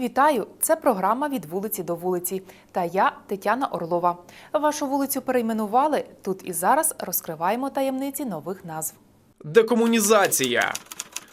Вітаю! Це програма від вулиці до вулиці. Та я Тетяна Орлова. Вашу вулицю перейменували. Тут і зараз розкриваємо таємниці нових назв. Декомунізація.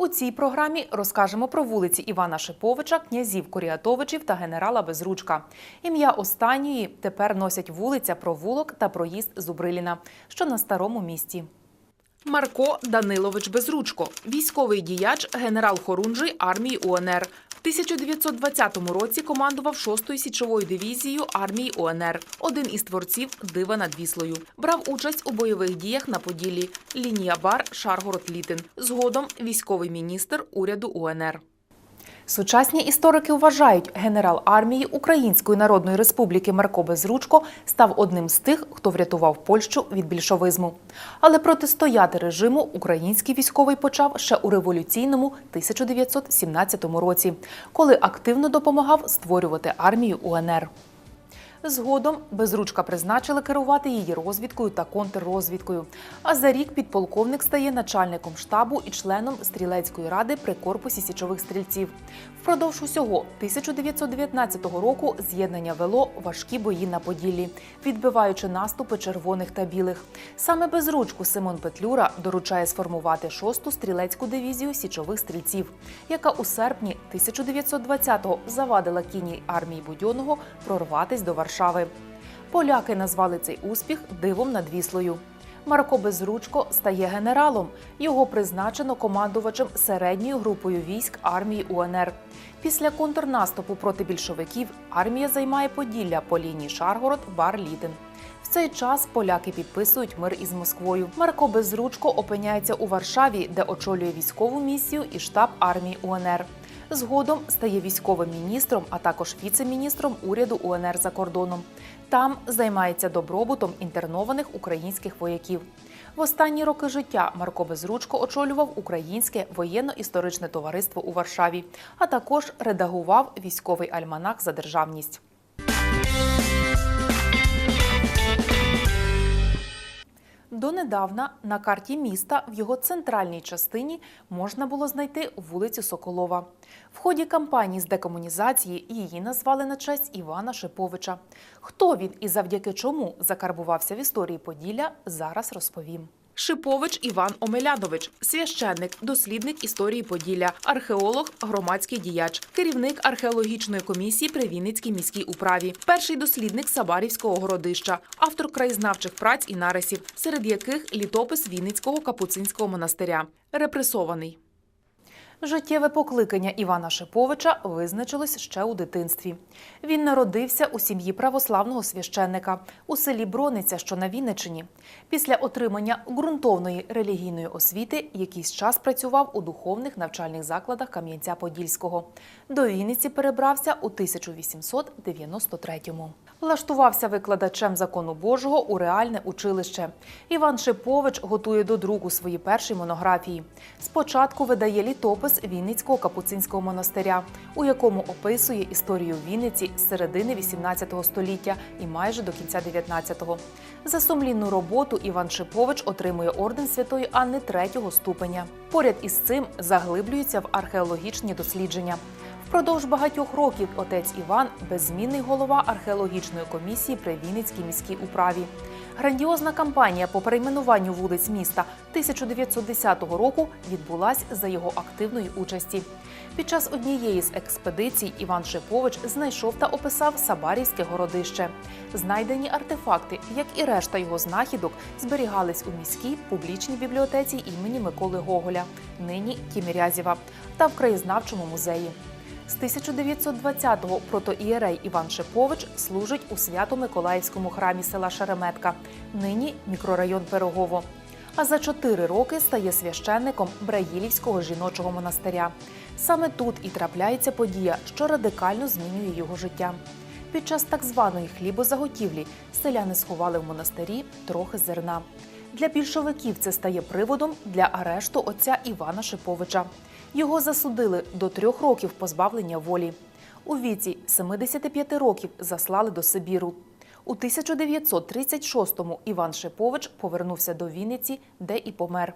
У цій програмі розкажемо про вулиці Івана Шиповича, князів Коріатовичів та генерала Безручка. Ім'я останньої тепер носять вулиця Провулок та проїзд Зубриліна, що на старому місті. Марко Данилович Безручко, військовий діяч, генерал Хорунжий армії УНР. В 1920 році командував 6-ю січовою дивізією армії УНР. Один із творців Дива над Віслою. Брав участь у бойових діях на Поділлі. Лінія Бар Шаргород Літин. Згодом військовий міністр уряду УНР. Сучасні історики вважають, генерал армії Української Народної Республіки Марко Безручко став одним з тих, хто врятував Польщу від більшовизму. Але протистояти режиму український військовий почав ще у революційному 1917 році, коли активно допомагав створювати армію УНР. Згодом Безручка призначили керувати її розвідкою та контррозвідкою. А за рік підполковник стає начальником штабу і членом стрілецької ради при корпусі січових стрільців. Впродовж усього 1919 року з'єднання вело важкі бої на Поділлі, відбиваючи наступи червоних та білих. Саме Безручку Симон Петлюра доручає сформувати 6-ту стрілецьку дивізію січових стрільців, яка у серпні 1920-го завадила кінній армії Будьонного прорватись до Варшави. Поляки назвали цей успіх дивом над Віслою. Марко Безручко стає генералом. Його призначено командувачем середньою групою військ армії УНР. Після контрнаступу проти більшовиків армія займає Поділля по лінії Шаргород Бар-Ліден. В цей час поляки підписують мир із Москвою. Марко Безручко опиняється у Варшаві, де очолює військову місію і штаб армії УНР. Згодом стає військовим міністром, а також віце-міністром уряду УНР за кордоном. Там займається добробутом інтернованих українських вояків. В останні роки життя Марко Безручко очолював Українське воєнно-історичне товариство у Варшаві, а також редагував військовий альманах за державність. Донедавна на карті міста в його центральній частині можна було знайти вулицю Соколова. В ході кампанії з декомунізації її назвали на честь Івана Шиповича. Хто він і завдяки чому закарбувався в історії Поділля, зараз розповім. Шипович Іван Омелянович, священник, дослідник історії Поділля, археолог, громадський діяч, керівник археологічної комісії при Вінницькій міській управі, перший дослідник Сабарівського городища, автор краєзнавчих праць і нарисів, серед яких літопис Вінницького капуцинського монастиря, репресований. Життєве покликання Івана Шиповича визначилось ще у дитинстві. Він народився у сім'ї православного священника у селі Брониця, що на Вінниччині. Після отримання ґрунтовної релігійної освіти якийсь час працював у духовних навчальних закладах Кам'янця-Подільського. До Вінниці перебрався у 1893-му. Влаштувався викладачем закону Божого у реальне училище. Іван Шипович готує до друку свої перші монографії. Спочатку видає літопис Вінницького капуцинського монастиря, у якому описує історію Вінниці з середини 18 століття і майже до кінця 19-го. За сумлінну роботу Іван Шипович отримує орден Святої Анни третього ступеня. Поряд із цим заглиблюється в археологічні дослідження. Впродовж багатьох років отець Іван беззмінний голова археологічної комісії при Вінницькій міській управі. Грандіозна кампанія по перейменуванню вулиць міста 1910 року відбулась за його активної участі. Під час однієї з експедицій Іван Шипович знайшов та описав Сабарівське городище. Знайдені артефакти, як і решта його знахідок, зберігались у міській публічній бібліотеці імені Миколи Гоголя, нині Тімірязєва, та в краєзнавчому музеї. З 1920-го протоієрей Іван Шипович служить у Свято-Миколаївському храмі села Шереметка, нині мікрорайон Пирогово. А за чотири роки стає священником Браїлівського жіночого монастиря. Саме тут і трапляється подія, що радикально змінює його життя. Під час так званої хлібозаготівлі селяни сховали в монастирі трохи зерна. Для більшовиків це стає приводом для арешту отця Івана Шиповича. Його засудили до трьох років позбавлення волі. У віці 75 років заслали до Сибіру. У 1936-му Іван Шипович повернувся до Вінниці, де і помер.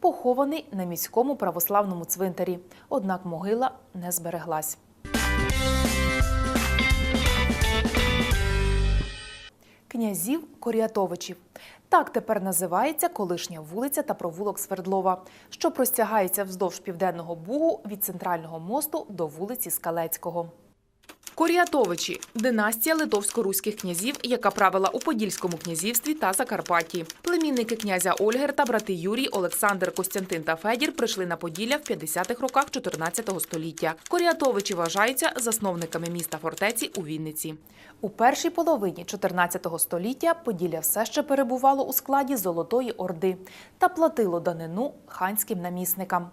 Похований на міському православному цвинтарі, однак могила не збереглась. Князів Коріатовичів. Так тепер називається колишня вулиця та провулок Свердлова, що простягається вздовж південного бугу від центрального мосту до вулиці Скалецького. Коріатовичі династія литовсько-руських князів, яка правила у Подільському князівстві та Закарпатті. Племінники князя Ольгер та брати Юрій, Олександр, Костянтин та Федір прийшли на Поділля в 50-х роках 14 століття. Коріатовичі вважаються засновниками міста фортеці у Вінниці. У першій половині 14 століття Поділля все ще перебувало у складі Золотої Орди та платило данину ханським намісникам.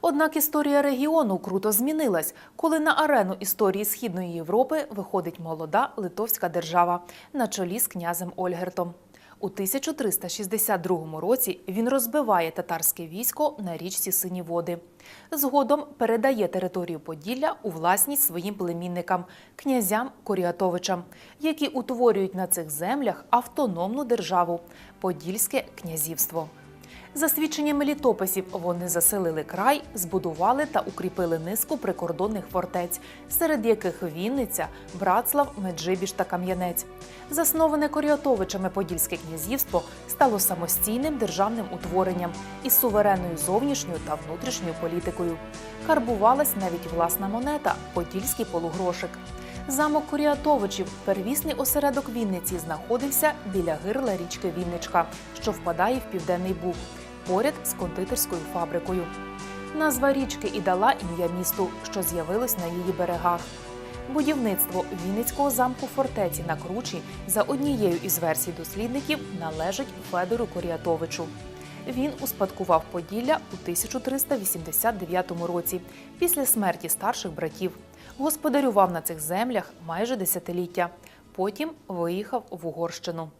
Однак історія регіону круто змінилась, коли на арену історії Східної Європи виходить молода литовська держава на чолі з князем Ольгертом. У 1362 році він розбиває татарське військо на річці Сині Води. Згодом передає територію Поділля у власність своїм племінникам, князям Коріатовичам, які утворюють на цих землях автономну державу Подільське князівство. За свідченнями літописів, вони заселили край, збудували та укріпили низку прикордонних фортець, серед яких Вінниця, Братслав, Меджибіж та Кам'янець. Засноване Коріатовичами Подільське князівство стало самостійним державним утворенням із суверенною зовнішньою та внутрішньою політикою. Карбувалась навіть власна монета Подільський полугрошик. Замок Коріатовичів, первісний осередок Вінниці, знаходився біля гирла річки Вінничка, що впадає в південний Буг, поряд з кондитерською фабрикою. Назва річки і дала ім'я місту, що з'явилось на її берегах. Будівництво Вінницького замку фортеці на Кручі за однією із версій дослідників належить Федору Коріатовичу. Він успадкував Поділля у 1389 році після смерті старших братів. Господарював на цих землях майже десятиліття. Потім виїхав в Угорщину.